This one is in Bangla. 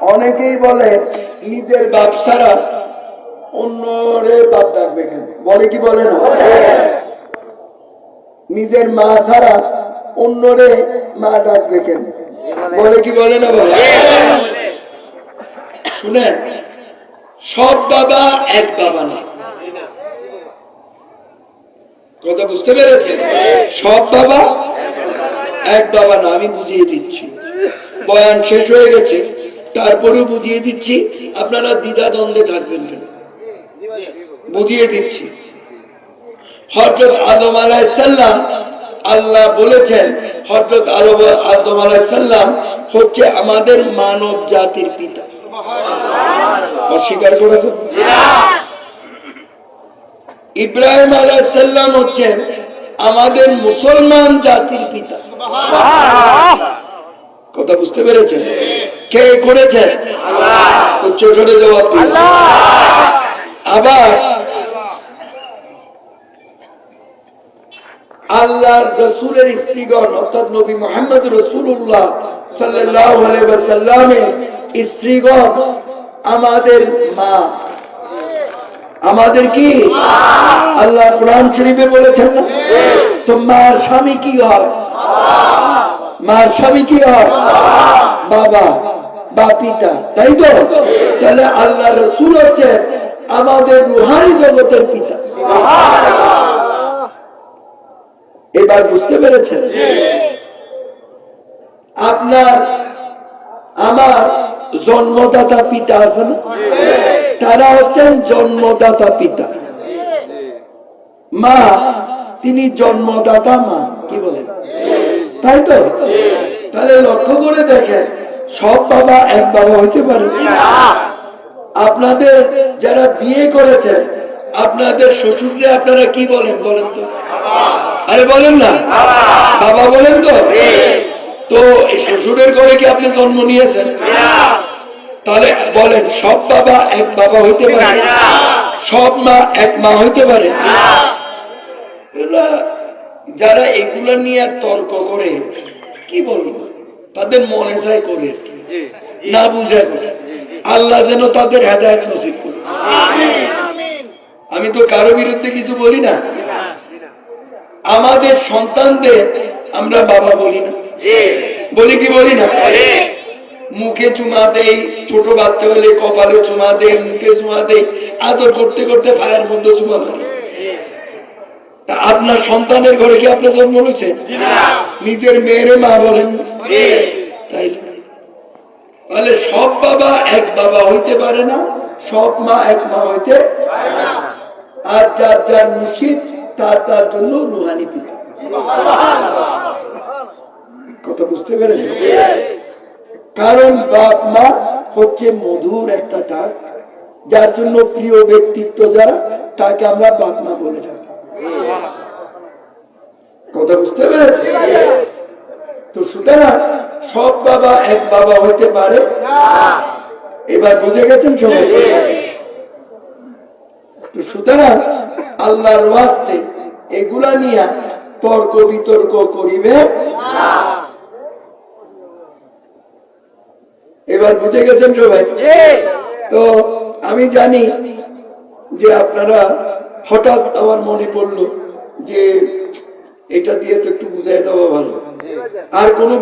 অনেকেই বলে, নিজের বাপ ছাড়া অন্যরে বাপ ডাকবে কেন? বলে কি বলে না? নিজের মা ছাড়া অন্যরে মা ডাকবে কেন? বলে কি বলে না বলে? শুনেন, সব বাবা এক বাবা না। কথা বুঝতে পেরেছেন? সব বাবা এক বাবা না, আমি বুঝিয়ে দিচ্ছি। বয়ান শেষ হয়ে গেছে। তারপরেও বুঝিয়ে দিচ্ছি আপনারা দ্বিধা দ্বন্দ্বে থাকবেন কেন? বুঝিয়ে দিচ্ছি। হজরত আদম আলাইসাল্লাম আল্লাহ বলেছেন হজরত আদম আদম আলাইসাল্লাম হচ্ছে আমাদের মানব জাতির পিতা। অস্বীকার করেছ ইব্রাহিম আলাইসাল্লাম হচ্ছেন আমাদের মুসলমান জাতির পিতা। কথা বুঝতে পেরেছেন? কে জবাব দিন। আবার আল্লাহর রসুলের স্ত্রীগণ অর্থাৎ নবী মোহাম্মদ রসুল্লাহ সাল্লামের স্ত্রীগণ আমাদের মা। আমাদের কি? আল্লাহ কোরআন শরীফে বলেছেন না? তো মার স্বামী কি হয়? মার স্বামী কি হয়? বাবা। বা পিতা, তাই তো? তাহলে আল্লাহ রসুল হচ্ছে আমাদের রুহানি জগতের পিতা। এবার বুঝতে পেরেছেন? আপনার, আমার জন্মদাতা পিতা আছে না? তারা হচ্ছেন জন্মদাতা পিতা। মা, তিনি জন্মদাতা মা, কি বলেন? তাই তো? তাহলে লক্ষ্য করে দেখেন সব বাবা এক বাবা হইতে পারে। আপনাদের যারা বিয়ে করেছেন, আপনাদের শ্বশুরকে আপনারা কি বলেন বলেন তো? আরে বলেন না। বাবা বলেন তো? তো শ্বশুরের ঘরে কি আপনি জন্ম নিয়েছেন? তাহলে বলেন, সব বাবা এক বাবা হইতে পারে? সব মা এক মা হইতে পারে? যারা এগুলা নিয়ে তর্ক করে, কি বলব? তাদের মনে চায় করে। না বুঝে করে। আল্লাহ যেন তাদের হেদায়ত নসিব করে। আমি তো কারও বিরুদ্ধে কিছু বলি না। আমাদের সন্তানদের আমরা বাবা বলি না। বলি কি বলি না? মুখে চুমা দেই, ছোট বাচ্চা হলে কপালে চুমা দেই, মুখে চুমা দেই, আদর করতে করতে ফায়ার মধ্যে চুমা মারে। আপনার সন্তানের ঘরে কি আপনার জন্ম হয়েছে? নিজের মেয়েরে মা বলেন। তাই তাহলে সব বাবা এক বাবা হইতে পারে না সব মা এক মা হইতে আর যার যার মুর্শিদ তার তার জন্য রুহানি পিতা কথা বুঝতে পেরেছে কারণ বাপ মা হচ্ছে মধুর একটা ডাক। যার জন্য প্রিয় ব্যক্তিত্ব যারা তাকে আমরা বাপ মা বলে থাকি কথা বুঝতে পেরেছে? তো সুতরাং সব বাবা এক বাবা হইতে পারে? এবার বুঝে গেছেন সবাই? তো সুতরাং আল্লাহর ওয়াস্তে এগুলা নিয়ে তর্ক বিতর্ক করিবে? এবার বুঝে গেছেন সবাই? তো আমি জানি যে আপনারা হঠাৎ আমার মনে পড়ল যে এটা দিয়ে তো একটু বুঝাই দেওয়া ভালো। আর কোনো